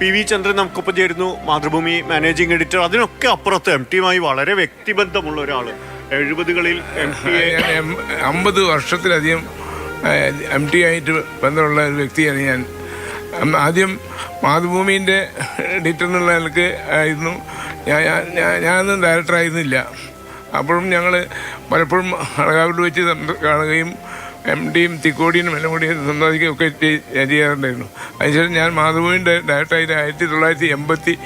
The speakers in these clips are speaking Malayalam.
പി വി ചന്ദ്രൻ നമുക്കൊപ്പം ചേരുന്നു മാതൃഭൂമി മാനേജിംഗ് എഡിറ്റർ. അതിനൊക്കെ അപ്പുറത്ത് എം ടിയുമായി വളരെ വ്യക്തിബന്ധമുള്ള ഒരാൾ എഴുപതുകളിൽ എം ടി അമ്പത് വർഷത്തിലധികം എം ടി ആയിട്ട് ബന്ധമുള്ള ഒരു വ്യക്തിയാണ് ഞാൻ. ആദ്യം മാതൃഭൂമിന്റെ എഡിറ്റർ എന്നുള്ള നിലയ്ക്ക് ആയിരുന്നു ഞാൻ- ഞാനൊന്നും ഡയറക്ടറായിരുന്നില്ല അപ്പോഴും ഞങ്ങൾ പലപ്പോഴും അളകാവിട്ട് വെച്ച് കാണുകയും എം ഡിയും തിക്കോടിയും എല്ലാം കൂടി സംസാരിക്കുകയും ഒക്കെ ചെയ്- ഞാൻ ചെയ്യാറുണ്ടായിരുന്നു. അതിനുശേഷം ഞാൻ മാതൃഭൂമിന്റെ ഡയറക്ടറായിട്ട് ആയിരത്തി തൊള്ളായിരത്തി എൺപത്തി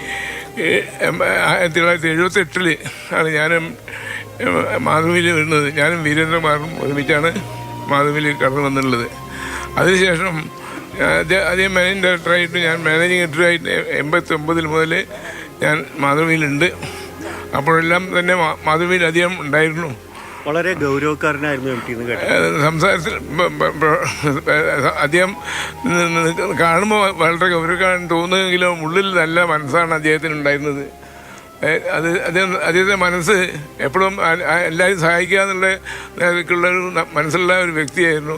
ആയിരത്തി തൊള്ളായിരത്തി എഴുപത്തി എട്ടിൽ ആണ് ഞാനും മാധവിയിൽ വരുന്നത്. ഞാനും വീരേന്ദ്രകുമാറും ഒരുമിച്ചാണ് മാധവിയിൽ കടന്നു വന്നിട്ടുള്ളത്. അതിനുശേഷം അതേ- മാനേജിംഗ് ഡയറക്ടറായിട്ട് ഞാൻ മാനേജിങ് എഡിറ്ററായിട്ട് എൺപത്തി ഒമ്പതിൽ മുതൽ ഞാൻ മാധവിയിലുണ്ട് അപ്പോഴെല്ലാം തന്നെ മാധവിയിൽ അധികം ഉണ്ടായിരുന്നു. വളരെ ഗൗരവക്കാരനായിരുന്നു എം ടി എന്ന് കേട്ടത്. സംസാരത്തിൽ അദ്ദേഹം കാണുമ്പോൾ വളരെ ഗൗരവക്കാരൻ തോന്നുമെങ്കിലും ഉള്ളിൽ നല്ല മനസ്സാണ് അദ്ദേഹത്തിന് ഉണ്ടായിരുന്നത്. അത് അദ്ദേഹം അദ്ദേഹത്തിന്റെ മനസ്സ് എപ്പോഴും എല്ലാവരും സഹായിക്കുക എന്നുള്ള നിലയ്ക്കുള്ള ഒരു മനസ്സുള്ള ഒരു വ്യക്തിയായിരുന്നു.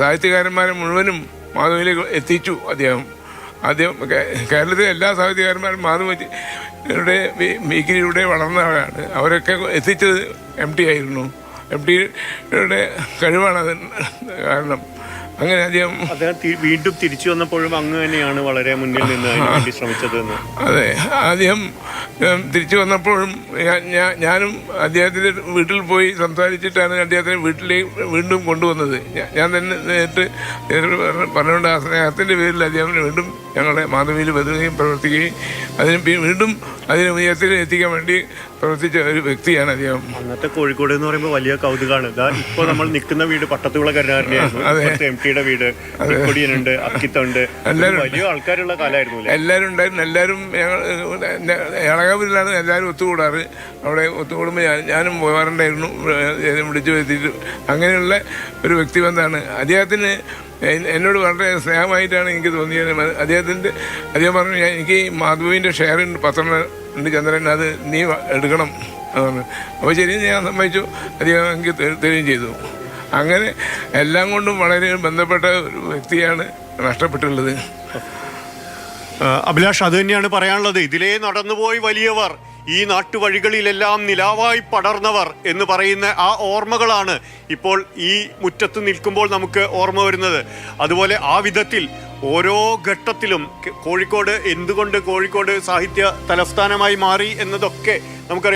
സാഹിത്യകാരന്മാരെ മുഴുവനും മാധവിയിലേക്ക് എത്തിച്ചു അദ്ദേഹം. അദ്ദേഹം കേ- കേരളത്തിലെ എല്ലാ സാഹിത്യകാരന്മാരും മാധവയുടെ മീക്കിരിയുടെ വളർന്നവരാണ്. അവരൊക്കെ എത്തിച്ചത് എം ടി ആയിരുന്നു. എം ടിയുടെ കഴിവാണ് അത് കാരണം. അങ്ങനെ അദ്ദേഹം അദ്ദേഹം വീണ്ടും തിരിച്ചു വന്നപ്പോഴും അങ്ങ് തന്നെയാണ് വളരെ മുന്നിൽ നിന്ന് അതിന് ശ്രമിച്ചത് അതെ. ആദ്യം തിരിച്ചു വന്നപ്പോഴും ഞാനും അദ്ദേഹത്തിന്റെ വീട്ടിൽ പോയി സംസാരിച്ചിട്ടാണ് അദ്ദേഹത്തിനെ വീട്ടിലേക്ക് വീണ്ടും കൊണ്ടുവന്നത്. ഞാൻ തന്നെ നേരിട്ട് നേരിട്ട് പറഞ്ഞുകൊണ്ട് ആ സ്നേഹത്തിന്റെ പേരിൽ അദ്ദേഹം വീണ്ടും ഞങ്ങളുടെ മാധവിയിൽ വരികയും പ്രവർത്തിക്കുകയും അതിന് വീണ്ടും അതിന് ഉയരത്തിൽ എത്തിക്കാൻ വേണ്ടി പ്രവർത്തിച്ച ഒരു വ്യക്തിയാണ് അദ്ദേഹം. അന്നത്തെ കോഴിക്കോട് എന്ന് പറയുമ്പോൾ വലിയ കൗതുകമാണ് ഇപ്പോൾ ഇപ്പൊ നമ്മൾ നിൽക്കുന്ന വീട് പട്ടത്തുള്ള എം ടിയുടെ വീട് കൊടിയനുണ്ട് അക്കിത്തുണ്ട്. വലിയ ആൾക്കാരുള്ള കാലമായിരുന്നു എല്ലാവരും ഉണ്ടായിരുന്നു. എല്ലാവരും ഞങ്ങൾ ഇളകാവിലാണ് എല്ലാവരും ഒത്തുകൂടാറ്. അവിടെ ഒത്തുകൂടുമ്പോൾ ഞാൻ ഞാനും പോകാറുണ്ടായിരുന്നു. വിളിച്ചു വരുത്തിയിട്ട്. അങ്ങനെയുള്ള ഒരു വ്യക്തിബന്ധമാണ്. അദ്ദേഹത്തിന് എന്നോട് വളരെ സ്നേഹമായിട്ടാണ് എനിക്ക് തോന്നിയത്. അദ്ദേഹത്തിന്റെ അദ്ദേഹം പറഞ്ഞു "ഞാൻ- എനിക്ക് മാധുവിന്റെ ഷെയർ ഉണ്ട് പത്രം ചന്ദ്രൻ അത് നീ എടുക്കണം. എന്ന് അപ്പോൾ ശരി ഞാൻ സമ്മതിച്ചു. അദ്ദേഹം എനിക്ക് തരികയും ചെയ്തു. അങ്ങനെ എല്ലാം കൊണ്ടും വളരെ ബന്ധപ്പെട്ട ഒരു വ്യക്തിയാണ് നഷ്ടപ്പെട്ടുള്ളത് അഭിലാഷ് അത് തന്നെയാണ് പറയാനുള്ളത്. ഇതിലേ നടന്നുപോയി വലിയവർ. ഈ നാട്ടുവഴികളിലെല്ലാം നിലാവായി പടർന്നവർ എന്ന് പറയുന്ന ആ ഓർമ്മകളാണ് ഇപ്പോൾ ഈ മുറ്റത്ത് നിൽക്കുമ്പോൾ നമുക്ക് ഓർമ്മ വരുന്നത്. അതുപോലെ ആ വിധത്തിൽ ഓരോ ഘട്ടത്തിലും കോഴിക്കോട് എന്തുകൊണ്ട് കോഴിക്കോട് സാഹിത്യ തലസ്ഥാനമായി മാറി എന്നതൊക്കെ നമുക്കറിയാം.